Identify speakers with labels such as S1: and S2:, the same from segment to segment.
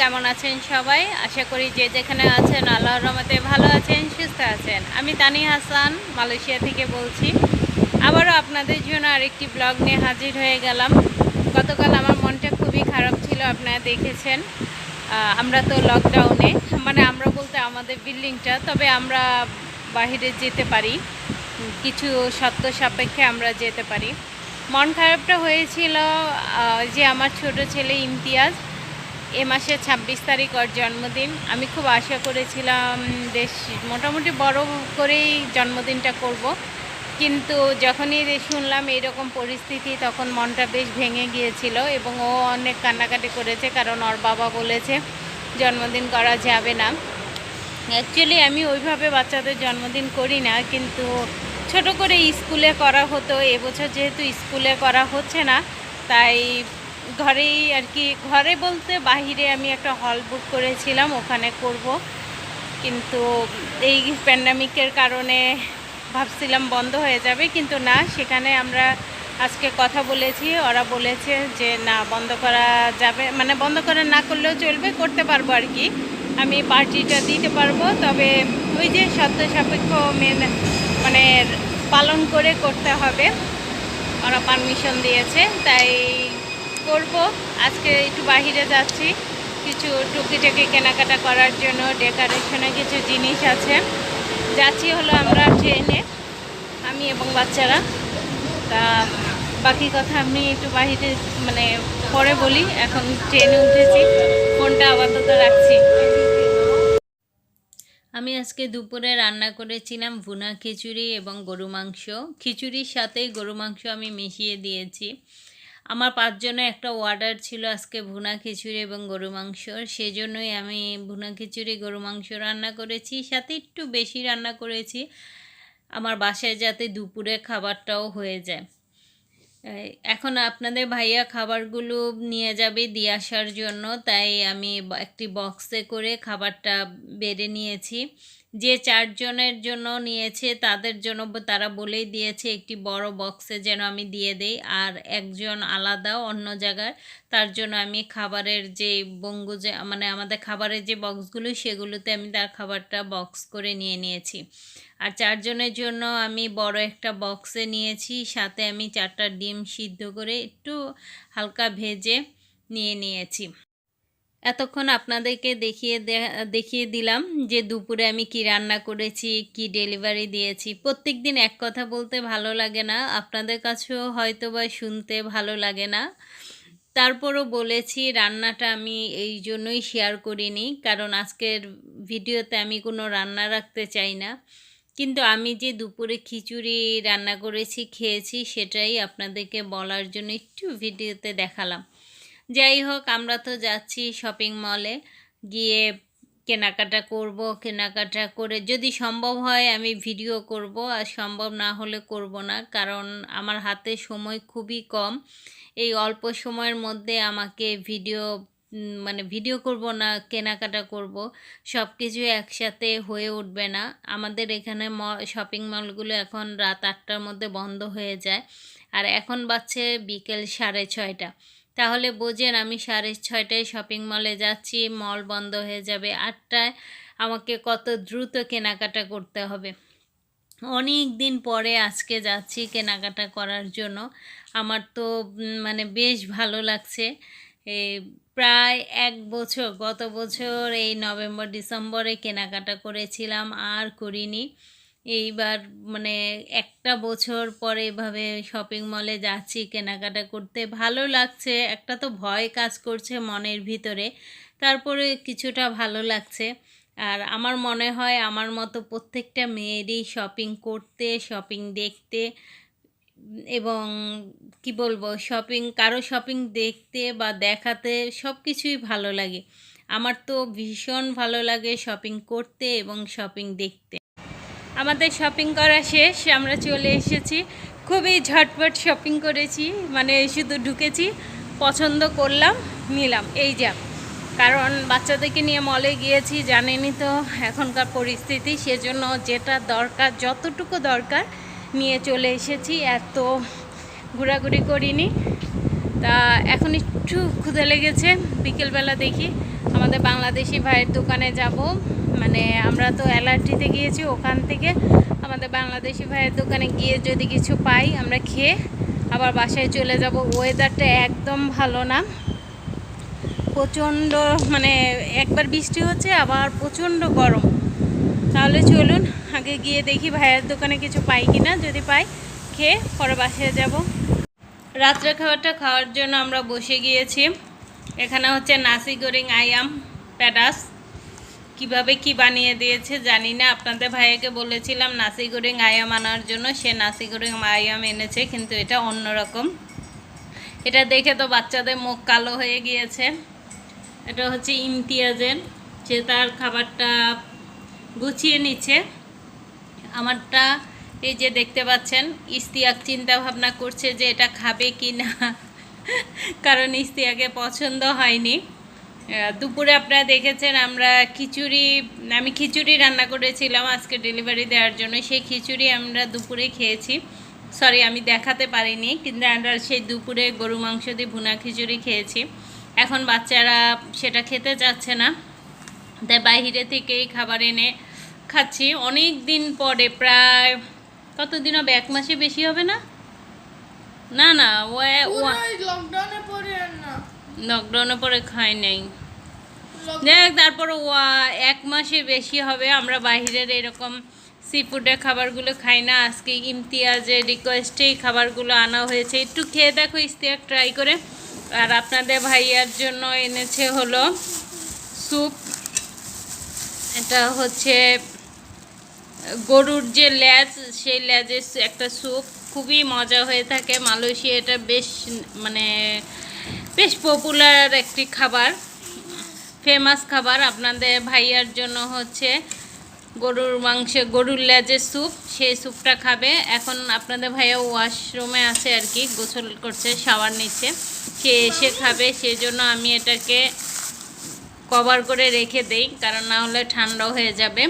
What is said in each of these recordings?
S1: কেমন আছেন সবাই? আশা করি যে যেখানে আছেন আল্লাহর রহমতে ভালো আছেন, সুস্থ আছেন। আমি তানি হাসান, মালয়েশিয়া থেকে বলছি। আবারও আপনাদের জন্য আরেকটি ব্লগ নিয়ে হাজির হয়ে গেলাম। গতকাল আমার মনটা খুবই খারাপ ছিল, আপনারা দেখেছেন। আমরা তো লকডাউনে মানে আমরা বলতে আমাদের বিল্ডিংটা তবে আমরা বাইরে যেতে পারি। কিছু সত্য সাপেক্ষে আমরা যেতে পারি। মন খারাপটা হয়েছিল যে আমার ছোট ছেলে ইমতিয়াজ এ মাসে ছাব্বিশ তারিখ ওর জন্মদিন। আমি খুব আশা করেছিলাম বেশ মোটামুটি বড় করেই জন্মদিনটা করব। কিন্তু যখনই শুনলাম এইরকম পরিস্থিতি, তখন মনটা বেশ ভেঙে গিয়েছিল এবং ও অনেক কান্নাকাটি করেছে কারণ ওর বাবা বলেছে জন্মদিন করা যাবে না। অ্যাকচুয়ালি আমি ওইভাবে বাচ্চাদের জন্মদিন করি না, কিন্তু ছোট করে স্কুলে করা হতো। এবছর যেহেতু স্কুলে করা হচ্ছে না, তাই ঘরেই আর কি, ঘরে বলতে বাহিরে আমি একটা হল বুক করেছিলাম, ওখানে করব। কিন্তু এই প্যান্ডামিকের কারণে ভাবছিলাম বন্ধ হয়ে যাবে, কিন্তু না, সেখানে আমরা আজকে কথা বলেছি, ওরা বলেছে যে না, বন্ধ করা যাবে মানে বন্ধ করা না করলেও চলবে, করতে পারব আর কি। আমি পার্টিটা দিতে পারব, তবে ওই যে সত্য সাপেক্ষ মেন মানে পালন করে করতে হবে। ওরা পারমিশন দিয়েছে, তাই করব আজকে একটু বাইরে যাচ্ছি। কিছু টুকিটাকি কেনাকাটা করার জন্য ডেকোরেশনে কিছু জিনিস আছে। যাচ্ছি হলো আমরা ট্রেনে, আমি এবং বাচ্চারা। তা বাকি কথা আমি একটু বাহিরে মানে পরে বলি, এখন ট্রেনে উঠেছি, ফোনটা আপাতত রাখছি। আমি আজকে দুপুরে রান্না করেছিলাম ভুনা খিচুড়ি এবং গরু মাংস। খিচুড়ির সাথেই গরু মাংস আমি মিশিয়ে দিয়েছি। আমার পাঁচজনের একটা অর্ডার ছিল আজকে ভুনা খিচুড়ি এবং গরু মাংসর সেজন্যই আমি ভুনা খিচুড়ি, গরু মাংস রান্না করেছি, সাথে একটু বেশি রান্না করেছি। আমার বাসায় যাতে দুপুরে খাবারটাও হয়ে যায়। এখন আপনাদের ভাইয়া খাবারগুলো নিয়ে যাবে দিয়ে আসার জন্য, তাই আমি একটি বক্সে করে খাবারটা বেড়ে নিয়েছি। যে চারজনের জন্য নিয়েছে, তাদের জন্য তারা বলেই দিয়েছে, একটি বড় বক্সে যেন আমি দিয়ে দেই, আর একজন আলাদা অন্য জায়গায় তার জন্য আমি খাবারের যে বঙ্গু যে মানে আমাদের খাবারের যে বক্সগুলো, সেগুলোতে আমি তার খাবারটা বক্স করে নিয়ে নিয়েছি। আর চারজনের জন্য আমি বড় একটা বক্সে নিয়েছি, সাথে আমি চারটা ডিম সিদ্ধ করে একটু হালকা ভেজে নিয়ে নিয়েছি। এতক্ষণ আপনাদেরকে দেখিয়ে দেখিয়ে দিলাম যে দুপুরে আমি কি রান্না করেছি, কি ডেলিভারি দিয়েছি। প্রত্যেক দিন এক কথা বলতে ভালো লাগে না, আপনাদের কাছেও হয়তো বা শুনতে ভালো লাগে না। তারপরও বলেছি, রান্নাটা আমি এই জন্যই শেয়ার করিনি, কারণ আজকের ভিডিওতে আমি কোনো রান্না রাখতে চাই না। কিন্তু আমি যে দুপুরে খিচুড়ি রান্না করেছি, খেয়েছি, সেটাই আপনাদেরকে বলার জন্য একটু ভিডিওতে দেখালাম। যাই হোক, আমরা তো যাচ্ছি শপিং মলে গিয়ে কেনাকাটা করব, কেনাকাটা করে যদি সম্ভব হয় আমি ভিডিও করব, আর সম্ভব না হলে করব না, কারণ আমার হাতে সময় খুবই কম। এই অল্প সময়ের মধ্যে আমাকে ভিডিও মানে ভিডিও করব না, কেনাকাটা করব সব কিছু একসাথে হয়ে উঠবে না। আমাদের এখানে ম শপিং মলগুলো এখন রাত আটটার মধ্যে বন্ধ হয়ে যায়, আর এখন বাজছে বিকেল সাড়ে ছয়টা। তাহলে বোঝেন আমি সাড়ে ছয়টায় শপিং মলে যাচ্ছি মল বন্ধ হয়ে যাবে, আটটায় আমাকে কত দ্রুত কেনাকাটা করতে হবে। অনেক দিন পরে আজকে যাচ্ছি কেনাকাটা করার জন্য। আমার তো মানে বেশ ভালো লাগছে। প্রায় এক বছর, গত বছর এই নভেম্বর, ডিসেম্বরে কেনাকাটা করেছিলাম, আর করিনি। এইবার মানে একটা বছর পরে এভাবে শপিং মলে যাচ্ছি, কেনাকাটা করতে ভালো লাগছে। একটা তো ভয় কাজ করছে মনের ভিতরে, তারপরে কিছুটা ভালো লাগছে। আর আমার মনে হয় আমার মতো প্রত্যেকটা মেয়েরই শপিং করতে শপিং দেখতে এবং কি বলব শপিং কারও শপিং দেখতে বা দেখাতে সব কিছুই ভালো লাগে। আমার তো ভীষণ ভালো লাগে শপিং করতে এবং শপিং দেখতে। আমাদের শপিং করা শেষ, আমরা চলে এসেছি। খুবই ঝটপট শপিং করেছি মানে শুধু ঢুকেছি, পছন্দ করলাম, নিলাম। এই যা, কারণ বাচ্চাদেরকে নিয়ে মলে গিয়েছি জানেনি তো এখনকার পরিস্থিতি, সেজন্য যেটা দরকার, যতটুকু দরকার, নিয়ে চলে এসেছি। এত ঘোরাঘুরি করিনি। তা এখন একটু ক্ষুদে লেগেছে, বিকেলবেলা দেখি, আমাদের বাংলাদেশি ভাইয়ের দোকানে যাব। মানে আমরা তো অ্যালার্জিতে গিয়েছি ওখান থেকে। আমাদের বাংলাদেশি ভাইয়ের দোকানে গিয়ে যদি কিছু পাই, আমরা খেয়ে আবার বাসায় চলে যাব। ওয়েদারটা একদম ভালো না। প্রচণ্ড মানে একবার বৃষ্টি হচ্ছে, আবার প্রচণ্ড গরম। তাহলে চলুন, আগে গিয়ে দেখি ভাইয়ের দোকানে কিছু পাই কিনা। যদি পাই, খেয়ে পরে বাসায় যাব। রাত্রে খাবারটা খাওয়ার জন্য আমরা বসে গিয়েছি। এখানে হচ্ছে নাসি গোরিং আয়াম প্যাডাস কীভাবে কি বানিয়ে দিয়েছে জানি না। আপনাদের ভাইয়াকে বলেছিলাম নাসি গোরিং আয়াম আনার জন্য। সে নাসি গোরিং আয়াম এনেছে, কিন্তু এটা অন্যরকম। এটা দেখে তো বাচ্চাদের মুখ কালো হয়ে গিয়েছে। এটা হচ্ছে ইমতিয়াজের। সে তার খাবারটা গুছিয়ে নিচ্ছে। আমারটা এই যে দেখতে পাচ্ছেন ইস্তিয়াক চিন্তা ভাবনা করছে যে এটা খাবে কি না কারণ ইস্তিয়াকে পছন্দ হয়নি। দুপুরে আপনারা দেখেছেন আমরা খিচুড়ি আমি খিচুড়ি রান্না করেছিলাম আজকে ডেলিভারি দেওয়ার জন্য। সেই খিচুড়ি আমরা দুপুরে খেয়েছি। সরি আমি দেখাতে পারিনি কিন্তু আমরা সেই দুপুরে গরু মাংস দিয়ে ভুনা খিচুড়ি খেয়েছি। এখন বাচ্চারা সেটা খেতে চাচ্ছে না। তাই বাইরে থেকেই খাবার এনে খাচ্ছি। অনেক দিন পরে প্রায় কতদিন হবে? এক মাসে বেশি হবে না? না না ও
S2: লকডাউনে পরে
S1: খাই নাই। দেখ তারপর এক মাসে বেশি হবে। আমরা বাইরের এরকম সি ফুডের খাবারগুলো খাই না। আজকে ইমতিয়াজের রিকোয়েস্টেই খাবারগুলো আনা হয়েছে। একটু খেয়ে দেখো ইস্তিয়াক ট্রাই করে। আর আপনাদের ভাইয়ার জন্য এনেছে হলো স্যুপ এটা হচ্ছে গরুর যে ল্যাজ সেই ল্যাজের একটা স্যুপ খুবই মজা হয়ে থাকে। মালয়েশিয়া এটা বেশ মানে বেশ পপুলার একটি খাবার। ফেমাস খাবার আপনাদের ভাইয়ার জন্য হচ্ছে গরুর মাংস গরুর লেজের স্যুপ সেই স্যুপটা খাবে। এখন আপনাদের ভাইয়া ওয়াশরুমে আছে আর কি গোসল করছে শাওয়ার নিচ্ছে। সে এসে খাবে সেই জন্য আমি এটাকে কভার করে রেখে দেই কারণ না হলে ঠান্ডা হয়ে যাবে।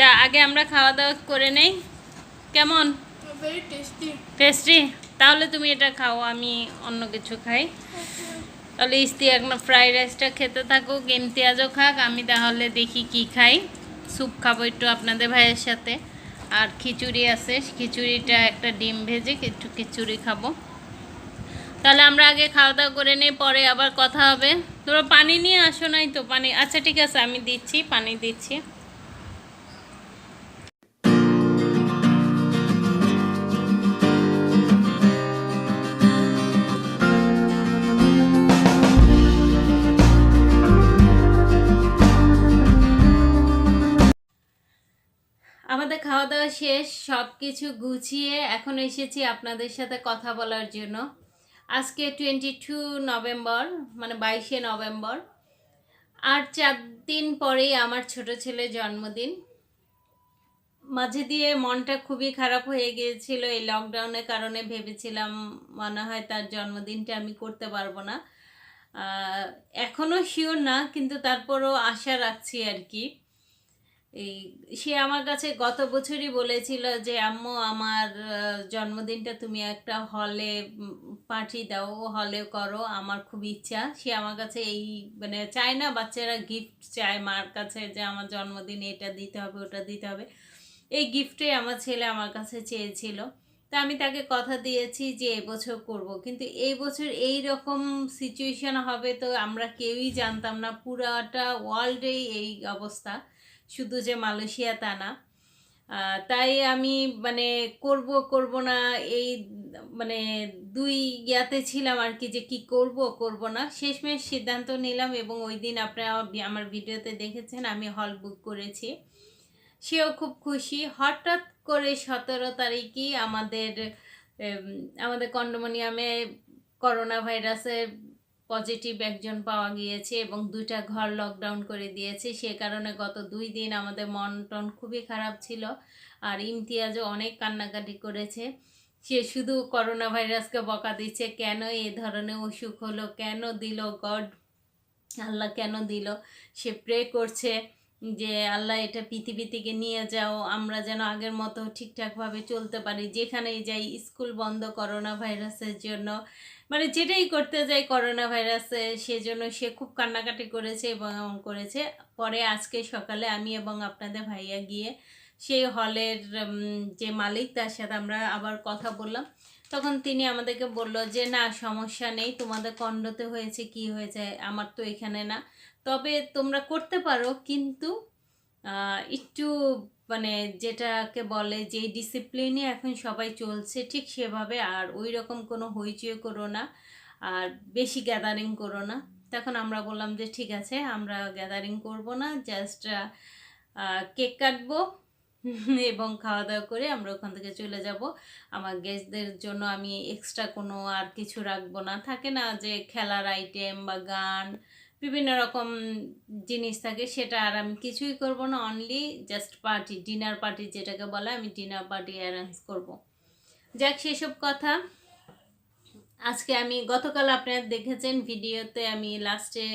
S1: তা আগে আমরা খাওয়া দাওয়া করে নেই। কেমন? টেস্টি তাহলে তুমি এটা খাও আমি অন্য কিছু খাই। তাহলে ইস্তিয়াক না ফ্রাইড রাইসটা খেতে থাকুক, ইমতিয়াজও খাক, আমি তাহলে দেখি কি খাই। স্যুপ খাব একটু আপনাদের ভাইয়ের সাথে। আর খিচুড়ি আছে, খিচুড়িটা একটা ডিম ভেজে একটু খিচুড়ি খাব। তাহলে আমরা আগে খাওয়া দাওয়া করে নিই, পরে আবার কথা হবে। তোমরা পানি নিয়ে আসো নাই তো? পানি আচ্ছা ঠিক আছে, আমি দিচ্ছি, পানি দিচ্ছি। আমাদের খাওয়া দাওয়া শেষ সব কিছু গুছিয়ে এখন এসেছি আপনাদের সাথে কথা বলার জন্য। আজকে টোয়েন্টি টু নভেম্বর মানে বাইশে নভেম্বর। আর চার দিন পরেই আমার ছোট ছেলের জন্মদিন। মাঝে দিয়ে মনটা খুবই খারাপ হয়ে গিয়েছিল, এই লকডাউনের কারণে ভেবেছিলাম মনে হয় তার জন্মদিনটা আমি করতে পারব না। এখনও শিওর না, কিন্তু তারপরও আশা রাখছি আর কি। এই, সে আমার কাছে গত বছরই বলেছিল যে, আম্মু, আমার জন্মদিনটা তুমি একটা হলে পাঠিয়ে দাও হলে করো, আমার খুব ইচ্ছা। সে আমার কাছে এই মানে চায় না, বাচ্চারা গিফট চায় মার কাছে যে, আমার জন্মদিনে এটা দিতে হবে, ওটা দিতে হবে। এই গিফটে আমার ছেলে আমার কাছে চেয়েছিল। তা আমি তাকে কথা দিয়েছি যে এবছর করব। কিন্তু এই বছর এই রকম সিচুয়েশন হবে তো আমরা কেউই জানতাম না, পুরাটা ওয়ার্ল্ডেই এই অবস্থা। শুধু যে মালয়েশিয়া তা না। তাই আমি মানে করব করব না এই মানে দুই ইয়াতে ছিলাম আর কি যে কি করব করব না। শেষমেশ সিদ্ধান্ত নিলাম এবং ওই দিন আপনারা আমার ভিডিওতে দেখেছেন আমি হল বুক করেছি। সেও খুব খুশি। হঠাৎ করে সতেরো তারিখই আমাদের আমাদের কন্ডোমোনিয়ামে করোনা ভাইরাসের পজিটিভ একজন পাওয়া গিয়েছে এবং দুইটা ঘর লকডাউন করে দিয়েছে। সে কারণে গত দুই দিন আমাদের মন টন খুবই খারাপ ছিল আর ইমতিয়াজও অনেক কান্নাকাটি করেছে। সে শুধু করোনা ভাইরাসকে বকা দিচ্ছে, কেন এ ধরনের অসুখ হলো, কেন দিল গড, আল্লাহ কেন দিল? সে প্রে করছে যে, আল্লাহ এটা পৃথিবী থেকে নিয়ে যাও, আমরা যেন আগের মতো ঠিকঠাকভাবে চলতে পারি। যেখানেই যাই, স্কুল বন্ধ করোনা ভাইরাসের জন্য। মানে যেটাই করতে যাই করোনা ভাইরাসে সেজন্য সে খুব কান্নাকাটি করেছে এবং এমন করেছে। পরে আজকে সকালে আমি এবং আপনাদের ভাইয়া গিয়ে সেই হলের যে মালিক, তার সাথে আমরা আবার কথা বললাম। তখন তিনি আমাদেরকে বলল যে, না, সমস্যা নেই, তোমাদের কন্ডতে হয়েছে, কি হয়েছে, আমার তো এখানে না। তবে তোমরা করতে পারো, কিন্তু একটু মানে যেটাকে বলে যে ডিসিপ্লিনে এখন সবাই চলছে, ঠিক সেভাবে আর ওই রকম কোনো হইচই করো না আর বেশি গ্যাদারিং করো না। তখন আমরা বললাম যে ঠিক আছে, আমরা গ্যাদারিং করব না জাস্ট কেক কাটবো এবং খাওয়া দাওয়া করে আমরা ওখান থেকে চলে যাব। আমার গেস্টদের জন্য আমি এক্সট্রা কোনো আর কিছু রাখব না। থাকে না যে খেলার আইটেম বা গান বিভিন্ন রকম জিনিস থাকে, সেটা আর আমি কিছুই করব না only just party dinner party যেটাকে বলে, আমি ডিনার পার্টি অ্যারেঞ্জ করব। যাক, সেসব কথা। আজকে আমি, গতকাল আপনারা দেখেছেন ভিডিওতে আমি লাস্টে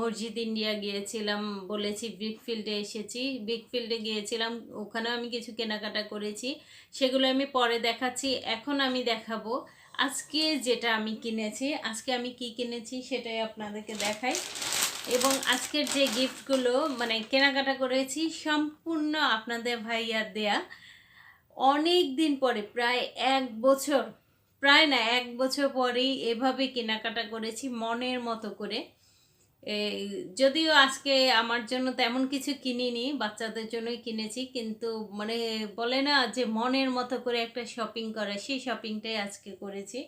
S1: মসজিদ ইন্ডিয়া গিয়েছিলাম, বলেছি ব্রিকফিল্ডে এসেছি। ব্রিকফিল্ডে গিয়েছিলাম, ওখানেও আমি কিছু কেনাকাটা করেছি। সেগুলো আমি পরে দেখাচ্ছি। এখন আমি দেখাবো আজকে যেটা আমি কিনেছি, আজকে আমি কি কিনেছি সেটাই আপনাদেরকে দেখাই। এবং আজকের যে গিফটগুলো মানে কেনাকাটা করেছি, সম্পূর্ণ আপনাদের ভাইয়ার দেয়া। অনেক দিন পরে, প্রায় এক বছর, প্রায় না, এক বছর পরেই এভাবে কেনাকাটা করেছি, মনের মতো করে। যদিও আজকে আমার জন্য তেমন কিছু কিনিনি, বাচ্চাদের জন্যই কিনেছি, কিন্তু মানে বলে না যে মনের মতো করে একটা শপিং করা, সেই শপিংটাই আজকে করেছি,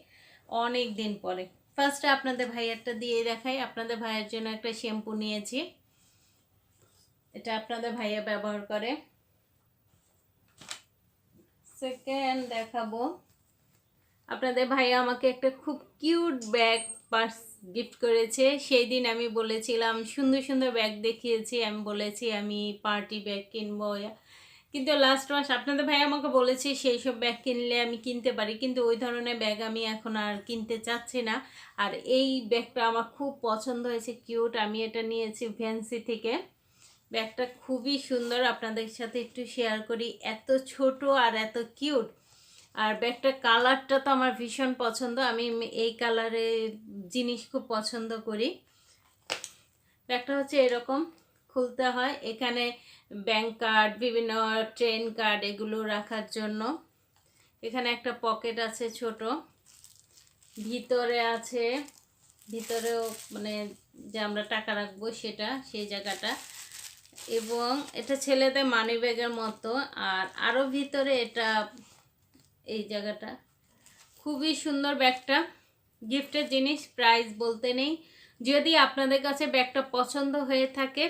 S1: অনেক দিন পরে। ফার্স্টে আপনাদের ভাইয়ারটা দিয়ে দেখাই, আপনাদের ভাইয়ের জন্য একটা শ্যাম্পু নিয়েছি। এটা আপনাদের ভাইয়া ব্যবহার করে। সেকেন্ড দেখাবো। আপনাদের ভাইয়া আমাকে একটা খুব কিউট ব্যাগ পার্স গিফট করেছে। সেই দিন আমি বলেছিলাম, সুন্দর সুন্দর ব্যাগ দেখিয়েছি। আমি বলেছি, আমি পার্টি ব্যাগ কিনবো। কিন্তু লাস্ট মাস আপনাদের ভাই আমাকে বলেছে, সেই সব ব্যাগ কিনলে আমি কিনতে পারি। কিন্তু ওই ধরনের ব্যাগ আমি এখন আর কিনতে চাচ্ছি না। আর এই ব্যাগটা আমার খুব পছন্দ হয়েছে কিউট আমি এটা নিয়েছি ভ্যান্সি থেকে। ব্যাগটা খুবই সুন্দর। আপনাদের সাথে একটু শেয়ার করি। এত ছোট আর এত কিউট আর ব্যাগটার কালারটা তো আমার ভীষণ পছন্দ। আমি এই কালারের জিনিস খুব পছন্দ করি। ব্যাগটা হচ্ছে এরকম, খুলতে হয়। এখানে ব্যাংক কার্ড, বিভিন্ন ট্রেন কার্ড এগুলো রাখার জন্য। এখানে একটা পকেট আছে ছোট। ভিতরে আছে, ভিতরেও মানে যে আমরা টাকা রাখব সেটা, সেই জায়গাটা। এবং এটা ছেলেদের মানি ব্যাগের মতো। আর আরও ভিতরে এটা এই জায়গাটা। খুবই সুন্দর ব্যাগটা। গিফটের জিনিস, প্রাইস বলতে নেই। যদি আপনাদের কাছে ব্যাগটা পছন্দ হয়ে থাকে,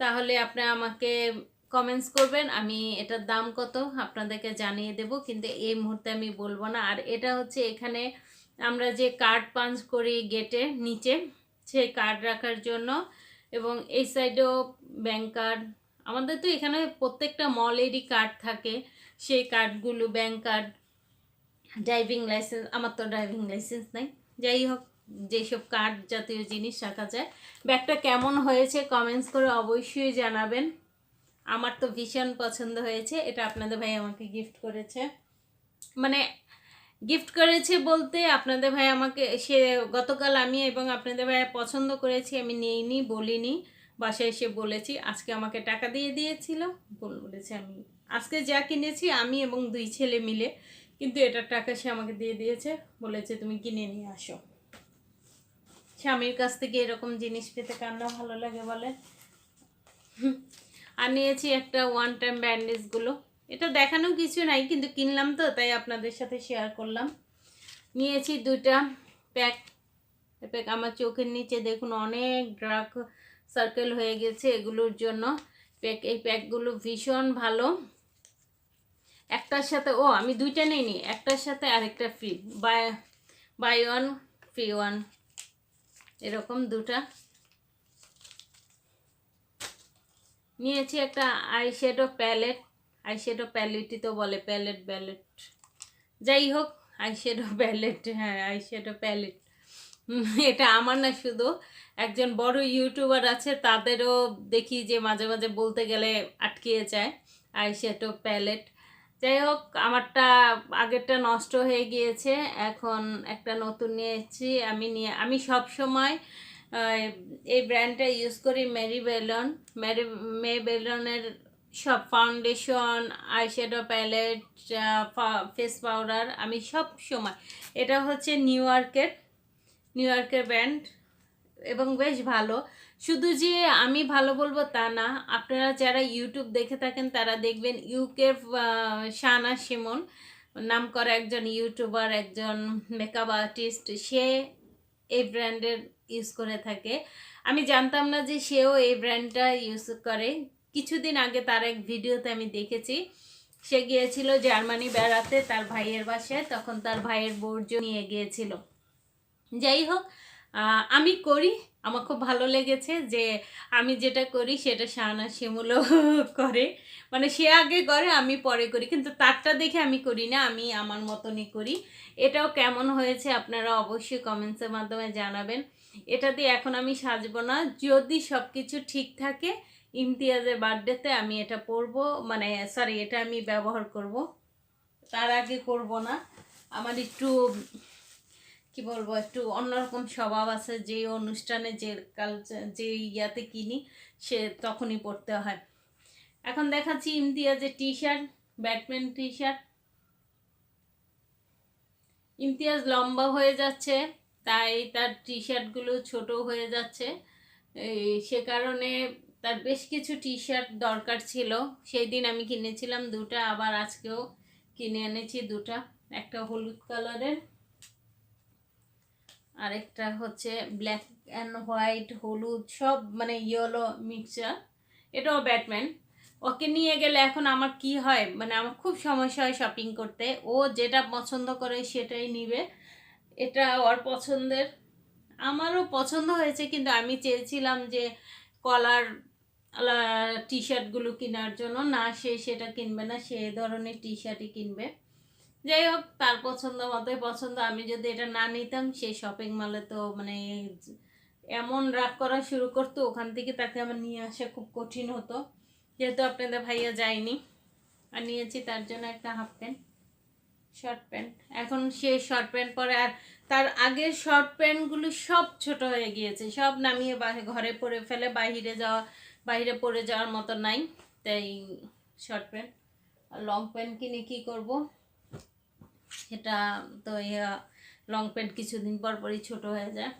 S1: তাহলে আপনারা আমাকে কমেন্টস করবেন। আমি এটার দাম কত আপনাদেরকে জানিয়ে দেব, কিন্তু এই মুহূর্তে আমি বলব না। আর এটা হচ্ছে এখানে আমরা যে কার্ড পাঞ্চ করি গেটে নিচে, সেই কার্ড রাখার জন্য। এবং এই সাইডেও ব্যাঙ্ক কার্ড আমাদের তো এখানে প্রত্যেকটা মলেরই কার্ড থাকে। সেই কার্ডগুলো ব্যাঙ্ক কার্ড ড্রাইভিং লাইসেন্স আমার তো ড্রাইভিং লাইসেন্স নাই। যাই হোক, যেসব কার্ড জাতীয় জিনিস রাখা যায়। ব্যাগটা কেমন হয়েছে কমেন্টস করে অবশ্যই জানাবেন। আমার তো ভীষণ পছন্দ হয়েছে, এটা আপনাদের ভাই আমাকে গিফট করেছে। মানে গিফট করেছে বলতে আপনাদের ভাই আমাকে, সে গতকাল আমি এবং আপনাদের ভাই পছন্দ করেছি, আমি নেইনি, বলিনি। বাসায় এসে বলেছি, আজকে আমাকে টাকা দিয়ে দিয়েছিল। বল- বলেছে আমি, আজকে যা কিনেছি আমি এবং দুই ছেলে মিলে। কিন্তু এটার টাকা সে আমাকে দিয়ে দিয়েছে, বলেছে তুমি কিনে নিয়ে আসো। স্বামীর কাছ থেকে এরকম জিনিস পেতে কান্না ভালো লাগে বলে? আর নিয়েছি একটা ওয়ান টাইম ব্যান্ডেজগুলো এটা দেখানো কিছু নাই, কিন্তু কিনলাম তো, তাই আপনাদের সাথে শেয়ার করলাম। নিয়েছি দুইটা প্যাক প্যাক আমার চোখের নিচে দেখুন, অনেক ড্রাক সার্কেল হয়ে গেছে এগুলোর জন্য। প্যাক এই প্যাকগুলো ভীষণ ভালো। একটার সাথে, ও, আমি দুইটা নিইনি, একটার সাথে আরেকটা free buy buy one free one এরকম দুটা। নিয়েছি একটা আইশ্যাডো প্যালেট আইশ্যাডো প্যালেটই তো বলে প্যালেট প্যালেট যাই হোক আইশ্যাডো প্যালেট হ্যাঁ আইশ্যাডো প্যালেট এটা আমার না শুধু, একজন বড় ইউটিউবার আছে, তাদেরও দেখি যে মাঝে মাঝে বলতে গেলে আটকিয়ে যায় আইশ্যাডো প্যালেট যাই হোক আমারটা আগেরটা নষ্ট হয়ে গিয়েছে। এখন একটা নতুন নিয়ে এসেছি আমি নিয়ে, আমি সব সময় এই ব্র্যান্ডটা ইউজ করি মেরি বেলন মেরি মে বেলনের সব foundation eyeshadow palette face powder আমি সব সময় এটা হচ্ছে নিউ ইয়র্কের নিউ ইয়র্কের ব্র্যান্ড এবং বেশ ভালো। শুধু যে আমি ভালো বলব তা না, আপনারা যারা ইউটিউব দেখে থাকেন তারা দেখবেন ইউকের শানা সিমন নাম করা একজন ইউটিউবার একজন মেকআপ আর্টিস্ট সে এই ব্র্যান্ডের ইউজ করে থাকে। আমি জানতাম না যে সেও এই ব্র্যান্ডটা ইউজ করে। কিছুদিন আগে তার এক ভিডিওতে আমি দেখেছি। সে গিয়েছিল জার্মানি বেড়াতে তার ভাইয়ের বাসায়, তখন তার ভাইয়ের বর্জ্য নিয়ে গিয়েছিল। যাই হোক আমি করি আমার খুব ভালো লেগেছে যে আমি যেটা করি সেটা শাহানা শিমুলও করে। মানে সে আগে করে, আমি পরে করি। কিন্তু তারটা দেখে আমি করি না, আমি আমার মতনই করি। এটাও কেমন হয়েছে আপনারা অবশ্যই কমেন্টসের মাধ্যমে জানাবেন। এটা দিয়ে এখন আমি সাজবো না। যদি সব কিছু ঠিক থাকে, ইমতিয়াজের বার্থডেতে আমি এটা পরবো। মানে সরি এটা আমি ব্যবহার করব। তার আগে করব না। আমার একটু কি বলব, একটু অন্যরকম স্বভাব আছে। যে অনুষ্ঠানে যে কালচার যে ইয়াতে কিনি, সে তখনই পড়তে হয়। এখন দেখাচ্ছি ইমতিয়াজের T shirt Batman T shirt Imtiaz লম্বা হয়ে যাচ্ছে, তাই তার টি শার্টগুলো ছোট হয়ে যাচ্ছে। সে কারণে তার বেশ কিছু টি শার্ট দরকার ছিল। সেই দিন আমি কিনেছিলাম দুটা, আবার আজকেও কিনে এনেছি দুটা। একটা হলুদ কালারের আরেকটা হচ্ছে ব্ল্যাক অ্যান্ড হোয়াইট হলুদ, সব মানে ইয়েলো মিক্সচার এটাও ব্যাটম্যান। ওকে নিয়ে গেলে এখন আমার কি হয়? মানে আমার খুব সমস্যা হয় শপিং করতে। ও যেটা পছন্দ করে সেটাই নিবে। এটা ওর পছন্দের। আমারও পছন্দ হয়েছে, কিন্তু আমি চেয়েছিলাম যে কলার টি শার্টগুলো কেনার জন্য। না, সে সেটা কিনবে না, সে ধরনের টি শার্টই কিনবে। যাই হোক, তার পছন্দ মতোই পছন্দ। আমি যদি এটা না নিতাম, সেই শপিং মলে তো মানে এমন রাগ করা শুরু করতো, ওখান থেকে তাকে আমার নিয়ে আসা খুব কঠিন হতো। যেহেতু আপনাদের ভাইয়া যায়নি, আর নিয়েছি তার জন্য একটা হাফ প্যান্ট শর্ট প্যান্ট এখন সে শর্ট প্যান্ট পরে আর তার আগের শর্ট প্যান্টগুলো সব ছোট হয়ে গিয়েছে, সব নামিয়ে ঘরে পরে ফেলে বাইরে যাওয়া বাইরে পরে যাওয়ার মতো নাই। তাই শর্ট প্যান্ট আর লং প্যান্ট কিনে কী করব? সেটা তো ইয়া লং প্যান্ট কিছুদিন পর পরই ছোট হয়ে যায়।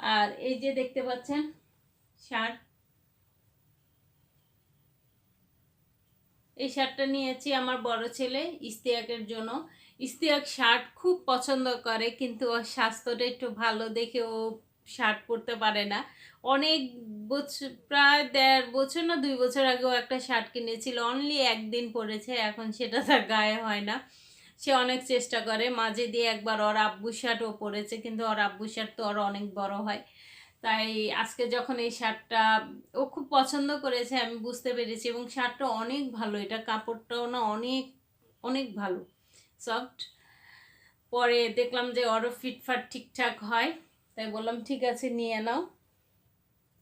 S1: আর এই যে দেখতে পাচ্ছেন শার্ট এই শার্টটা নিয়েছি আমার বড় ছেলে ইস্তিয়াকের জন্য। ইস্তিয়াক শার্ট খুব পছন্দ করে, কিন্তু ওর স্বাস্থ্যটা একটু ভালো দেখে ও শার্ট পরতে পারে না। অনেক বছর প্রায় দেড় বছর না দুই বছর আগেও একটা শার্ট কিনেছিল অনলি একদিন পরেছে, এখন সেটা তার গায়ে হয় না। সে অনেক চেষ্টা করে। মাঝে দিয়ে একবার ওর আব্বু শার্টও পরেছে, কিন্তু ওর আব্বু শার্ট তো ওর অনেক বড় হয়। তাই আজকে যখন এই শার্টটা ও খুব পছন্দ করেছে, আমি বুঝতে পেরেছি এবং শার্টটা অনেক ভালো, এটা কাপড়টাও না অনেক অনেক ভালো সফট পরে দেখলাম যে ওরও ফিটফাট ঠিকঠাক হয়, তাই বললাম, ঠিক আছে, নিয়ে নাও।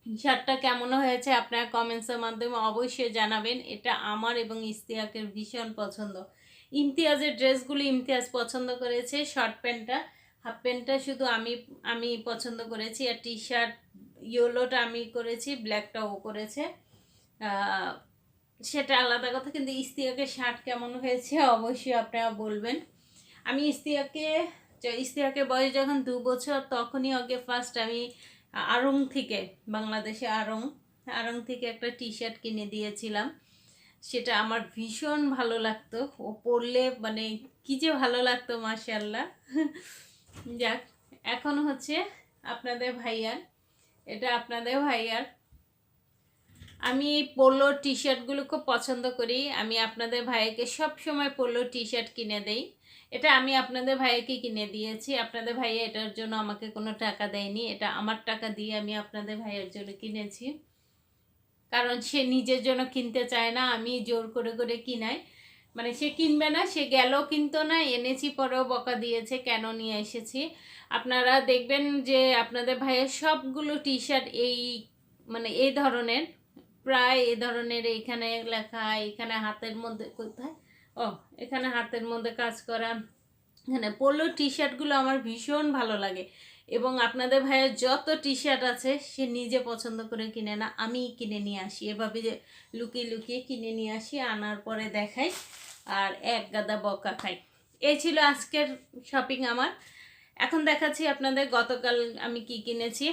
S1: শার্টটা কেমন হয়েছে আপনারা কমেন্টসের মাধ্যমে অবশ্যই জানাবেন। এটা আমার এবং ইস্তিয়াকের ভীষণ পছন্দ। ইমতিয়াজের ড্রেসগুলো ইমতিয়াজ পছন্দ করেছে শর্ট প্যান্টটা হাফ প্যান্টটা শুধু আমি আমি পছন্দ করেছি আর টি শার্ট ইয়েলোটা আমি করেছি ব্ল্যাকটাও করেছে। সেটা আলাদা কথা, কিন্তু ইস্তিয়াকে শার্ট কেমন হয়েছে অবশ্যই আপনারা বলবেন। আমি ইস্তিয়াকে ইস্তিয়াকের বয়স যখন দু বছর, তখনই ওকে ফার্স্ট আমি আড়ং থেকে, বাংলাদেশে আড়ং আড়ং থেকে একটা টি শার্ট কিনে দিয়েছিলাম। সেটা আমার ভীষণ ভালো লাগতো। ও পরলে মানে কি যে ভালো লাগতো মাশাল্লাহ যাক, এখন হচ্ছে আপনাদের ভাইয়ার, এটা আপনাদের ভাইয়ার। আমি এই পোলো টি শার্টগুলো খুব পছন্দ করি। আমি আপনাদের ভাইকে সব সময় পোলো টি শার্ট কিনে দেই। এটা আমি আপনাদের ভাইকে কিনে দিয়েছি। আপনাদের ভাইয়া এটার জন্য আমাকে কোনো টাকা দেয়নি। এটা আমার টাকা দিয়ে আমি আপনাদের ভাইয়ের জন্য কিনেছি। কারণ সে নিজের জন্য কিনতে চায় না, আমি জোর করে করে কিনাই। মানে সে কিনবে না, সে গেল কিনতো না, এনেছি পরেও বকা দিয়েছে, কেন নিয়ে এসেছি? আপনারা দেখবেন যে আপনাদের ভাইয়ের সবগুলো টি শার্ট এই মানে এই ধরনের, প্রায় এ ধরনের এইখানে লেখা, এখানে হাতের মধ্যে কোথায়? ও, এখানে হাতের মধ্যে কাজ করা, এখানে পোলো টি শার্টগুলো আমার ভীষণ ভালো লাগে। এবং আপনাদের ভাইয়ের যত টি শার্ট আছে, সে নিজে পছন্দ করে কিনে না। আমি কিনে নিয়ে আসি। এভাবে যে লুকিয়ে লুকিয়ে কিনে নিয়ে আসি, আনার পরে দেখাই আর এক গাদা বকা খাই। এই ছিল আজকের শপিং আমার। এখন দেখাচ্ছি আপনাদের গতকাল আমি কি কিনেছি।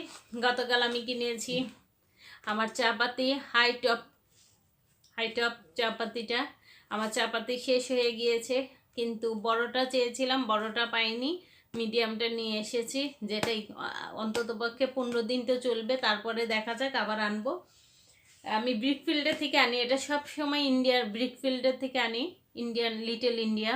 S1: গতকাল আমি কিনেছি আমার চাপাতি হাই টপ হাই টপ চাপাতিটা। আমার চাপাতি শেষ হয়ে গিয়েছে, কিন্তু বড়টা চেয়েছিলাম, বড়টা পাইনি। মিডিয়ামটা নিয়ে এসেছি, যেটাই অন্তত পক্ষে পনেরো দিন তো চলবে, তারপরে দেখা যাক, আবার আনব। আমি ব্রিকফিল্ডের থেকে আনি, এটা সব সময় ইন্ডিয়ার ব্রিকফিল্ডের থেকে আনি ইন্ডিয়ান লিটল ইন্ডিয়া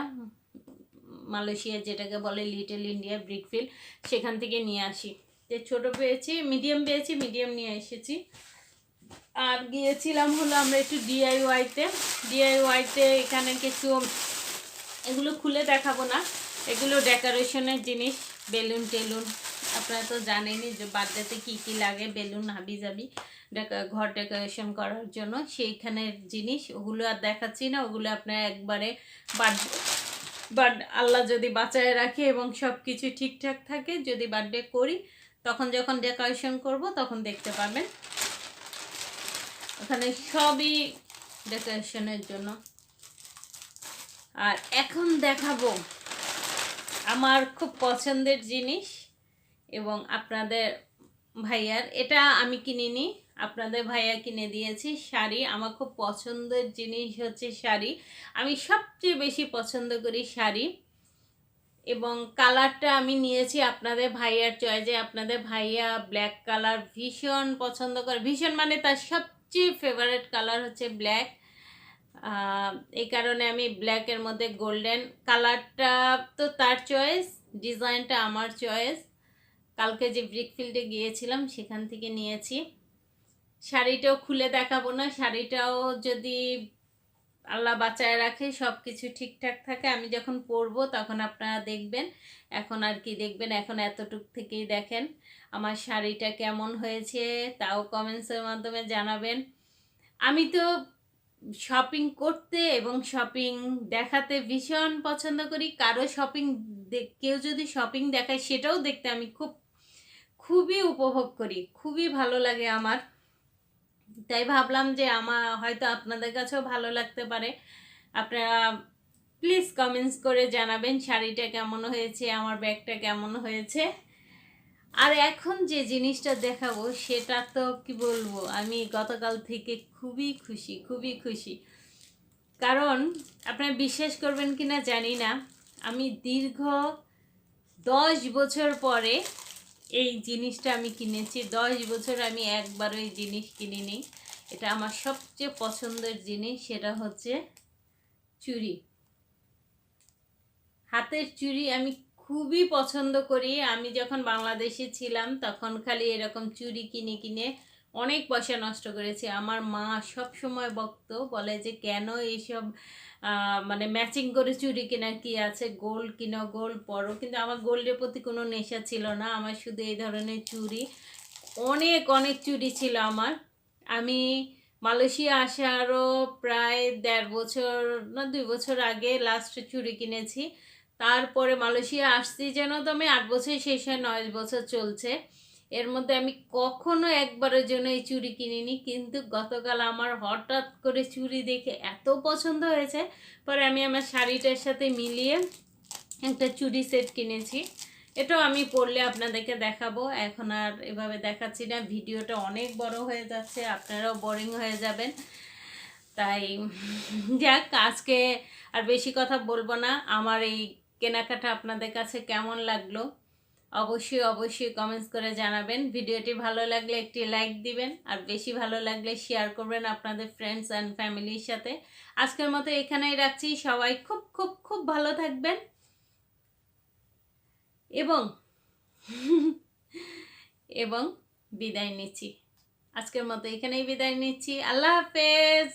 S1: মালয়েশিয়া যেটাকে বলে লিটল ইন্ডিয়া ব্রিকফিল্ড সেখান থেকে নিয়ে আসি। যে ছোটো পেয়েছি মিডিয়াম পেয়েছি মিডিয়াম নিয়ে এসেছি। আর গিয়েছিলাম হলো আমরা একটু ডিআইওয়াইতে ডিআইওয়াইতে এখানে কিছু, এগুলো খুলে দেখাবো না। এগুলো ডেকোরেশনের জিনিস, বেলুন টেলুন। আপনারা তো জানেনই যে বার্থডেতে কী কী লাগে, বেলুন হাবি জাবি ঘর ডেকোরেশন করার জন্য। সেইখানের জিনিস, ওগুলো আর দেখাচ্ছি না, ওগুলো আপনারা একবারে বার্থডে বাট আল্লাহ যদি বাঁচায় রাখে এবং সব কিছু ঠিকঠাক থাকে, যদি বার্থডে করি, তখন যখন ডেকোরেশন করব, তখন দেখতে পাবেন। ওখানে সবই ডেকোরেশনের জন্য। আর এখন দেখাবো আমার খুব পছন্দের জিনিস এবং আপনাদের ভাইয়ার, এটা আমি কিনিনি, আপনাদের ভাইয়া কিনে দিয়েছি শাড়ি। আমার খুব পছন্দের জিনিস হচ্ছে শাড়ি। আমি সবচেয়ে বেশি পছন্দ করি শাড়ি এবং কালারটা আমি নিয়েছি আপনাদের ভাইয়ার চয়েসে। আপনাদের ভাইয়া ব্ল্যাক কালার ভীষণ পছন্দ করে। ভীষণ মানে তার সবচেয়ে ফেভারিট কালার হচ্ছে ব্ল্যাক। এই কারণে আমি ব্ল্যাকের মধ্যে গোল্ডেন কালারটা তো তার চয়েস ডিজাইনটা আমার চয়েস কালকে যে ব্রিকফিল্ডে গিয়েছিলাম, সেখান থেকে নিয়েছি। শাড়িটাও খুলে দেখাবো না, শাড়িটাও যদি আল্লাহ বাঁচায় রাখে সব কিছু ঠিকঠাক থাকে। আমি যখন পরবো, তখন আপনারা দেখবেন। এখন আর কি দেখবেন, এখন এতটুক থেকেই দেখেন। আমার শাড়িটা কেমন হয়েছে, তাও কমেন্টসের মাধ্যমে জানাবেন। আমি তো শপিং করতে এবং শপিং দেখাতে ভীষণ পছন্দ করি। কারও শপিং কেউ যদি শপিং দেখায়, সেটাও দেখতে আমি খুব, খুবই উপভোগ করি। খুবই ভালো লাগে আমার। তাই ভাবলাম যে আমার হয়তো আপনাদের কাছেও ভালো লাগতে পারে। আপনারা প্লিজ কমেন্টস করে জানাবেন, শাড়িটা কেমন হয়েছে, আমার ব্যাগটা কেমন হয়েছে। আর এখন যে জিনিসটা দেখাবো, সেটা তো কি বলব, আমি গতকাল থেকে খুবই খুশি খুবই খুশি। কারণ আপনারা বিশ্বাস করবেন কি না জানি না, আমি দীর্ঘ দশ বছর পরে এই জিনিসটা আমি কিনেছি। দশ বছর আমি একবারও এই জিনিস কিনিনি। এটা আমার সবচেয়ে পছন্দের জিনিস, সেটা হচ্ছে চুড়ি। হাতের চুড়ি আমি খুবই পছন্দ করি। আমি যখন বাংলাদেশে ছিলাম, তখন খালি এরকম চুড়ি কিনে কিনে অনেক পয়সা নষ্ট করেছি। আমার মা সব সময় বকতো, বলে যে, কেন এইসব মানে ম্যাচিং করে চুরি কেনা কি আছে? গোল্ড কিনো গোল্ড পরো। কিন্তু আমার গোল্ডের প্রতি কোনো নেশা ছিল না। আমার শুধু এই ধরনের চুড়ি অনেক অনেক চুরি ছিল আমার। আমি মালয়েশিয়া আসারও প্রায় দেড় বছর, না দুই বছর আগে লাস্ট চুরি কিনেছি। তারপরে মালয়েশিয়া আসছি যেন তো আমি আট বছর শেষ হয়, নয় বছর চলছে। এর মধ্যে আমি কখনো একবারের জন্য এই চুড়ি কিনিনি, কিন্তু গতকাল আমার হঠাৎ করে চুড়ি দেখে এত পছন্দ হয়েছে। পরে আমি আমার শাড়িটার সাথে মিলিয়ে একটা চুড়ি সেট কিনেছি। এটাও আমি পরলে আপনাদেরকে দেখাবো। এখন আর এভাবে দেখাচ্ছি না, ভিডিওটা অনেক বড় হয়ে যাচ্ছে, আপনারাও বোরিং হয়ে যাবেন। তাই যাক, আজকে আর বেশি কথা বলব না। আমার এই কেনাকাটা আপনাদের কাছে কেমন লাগল? অবশ্যই অবশ্যই কমেন্টস করে জানাবেন। ভিডিওটি ভালো লাগলে একটি লাইক দিবেন, আর বেশি ভালো লাগলে শেয়ার করবেন আপনাদের ফ্রেন্ডস অ্যান্ড ফ্যামিলির সাথে। আজকের মতো এখানেই রাখছি। সবাই খুব খুব খুব ভালো থাকবেন। এবং এবং বিদায় নিচ্ছি। আজকের মতো এখানেই বিদায় নিচ্ছি। আল্লাহ হাফেজ!